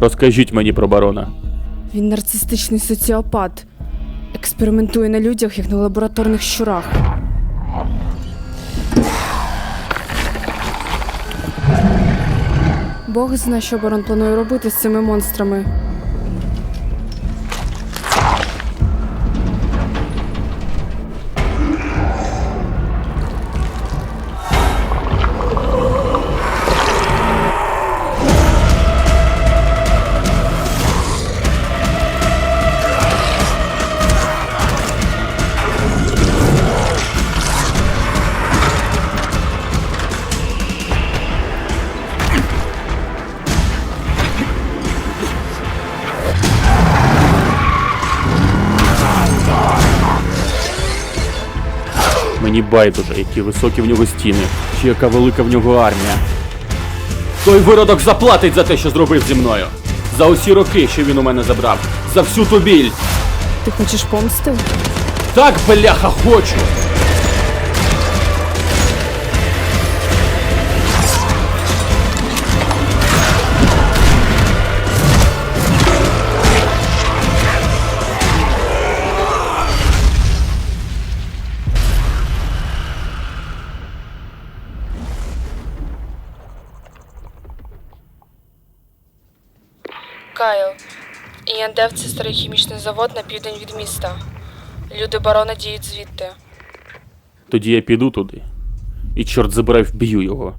Розкажіть мені про барона. Він нарцистичний соціопат. Експериментує на людях, як на лабораторних щурах. Бог знає, що барон планує робити з цими монстрами. Мені байдуже, які високі в нього стіни, чи яка велика в нього армія. Той виродок заплатить за те, що зробив зі мною. За усі роки, що він у мене забрав. За всю ту біль. Ти хочеш помсти? Так, бляха, хочу! Кайл. Ієндев це старий хімічний завод на південь від міста. Люди барона діють звідти. Тоді я піду туди. І чорт забирай, вб'ю його.